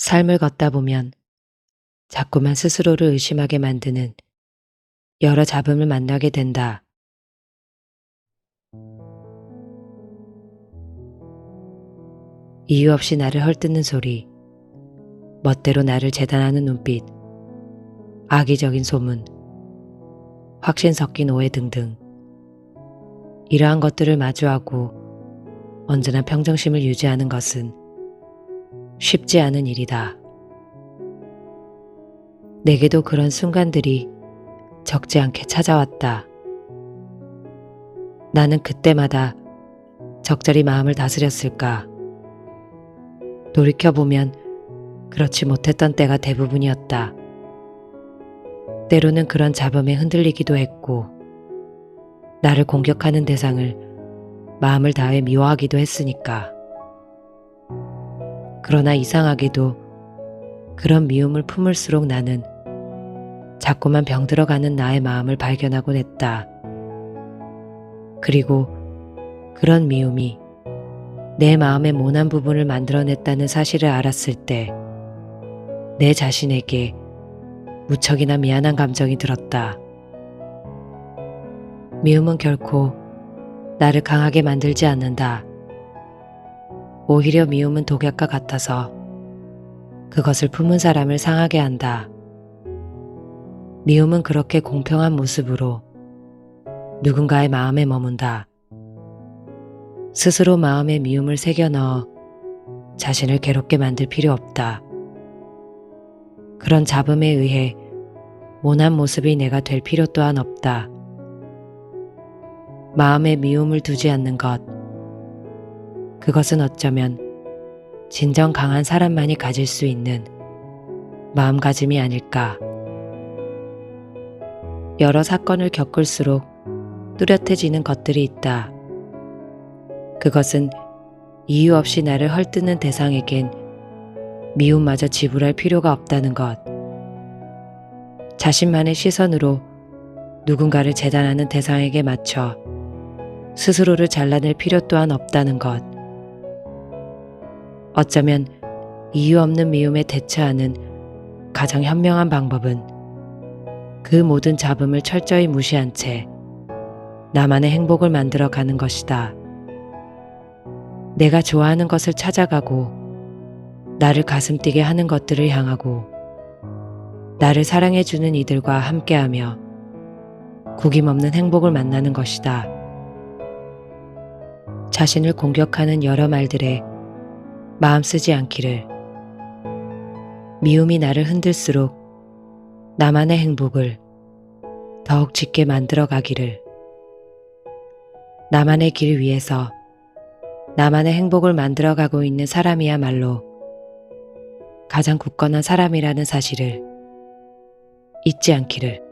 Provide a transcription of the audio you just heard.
삶을 걷다 보면 자꾸만 스스로를 의심하게 만드는 여러 잡음을 만나게 된다. 이유 없이 나를 헐뜯는 소리, 멋대로 나를 재단하는 눈빛, 악의적인 소문, 확신 섞인 오해 등등. 이러한 것들을 마주하고 언제나 평정심을 유지하는 것은 쉽지 않은 일이다. 내게도 그런 순간들이 적지 않게 찾아왔다. 나는 그때마다 적절히 마음을 다스렸을까? 돌이켜보면 그렇지 못했던 때가 대부분이었다. 때로는 그런 잡음에 흔들리기도 했고, 나를 공격하는 대상을 마음을 다해 미워하기도 했으니까. 그러나 이상하게도 그런 미움을 품을수록 나는 자꾸만 병들어가는 나의 마음을 발견하곤 했다. 그리고 그런 미움이 내 마음의 모난 부분을 만들어냈다는 사실을 알았을 때 내 자신에게 무척이나 미안한 감정이 들었다. 미움은 결코 나를 강하게 만들지 않는다. 오히려 미움은 독약과 같아서 그것을 품은 사람을 상하게 한다. 미움은 그렇게 공평한 모습으로 누군가의 마음에 머문다. 스스로 마음에 미움을 새겨 넣어 자신을 괴롭게 만들 필요 없다. 그런 잡음에 의해 모난 모습이 내가 될 필요 또한 없다. 마음에 미움을 두지 않는 것. 그것은 어쩌면 진정 강한 사람만이 가질 수 있는 마음가짐이 아닐까. 여러 사건을 겪을수록 뚜렷해지는 것들이 있다. 그것은 이유 없이 나를 헐뜯는 대상에겐 미움마저 지불할 필요가 없다는 것. 자신만의 시선으로 누군가를 재단하는 대상에게 맞춰 스스로를 잘라낼 필요 또한 없다는 것. 어쩌면 이유 없는 미움에 대처하는 가장 현명한 방법은 그 모든 잡음을 철저히 무시한 채 나만의 행복을 만들어 가는 것이다. 내가 좋아하는 것을 찾아가고 나를 가슴 뛰게 하는 것들을 향하고 나를 사랑해주는 이들과 함께하며 구김없는 행복을 만나는 것이다. 자신을 공격하는 여러 말들에 마음 쓰지 않기를. 미움이 나를 흔들수록 나만의 행복을 더욱 짙게 만들어 가기를. 나만의 길 위에서 나만의 행복을 만들어 가고 있는 사람이야말로 가장 굳건한 사람이라는 사실을 잊지 않기를.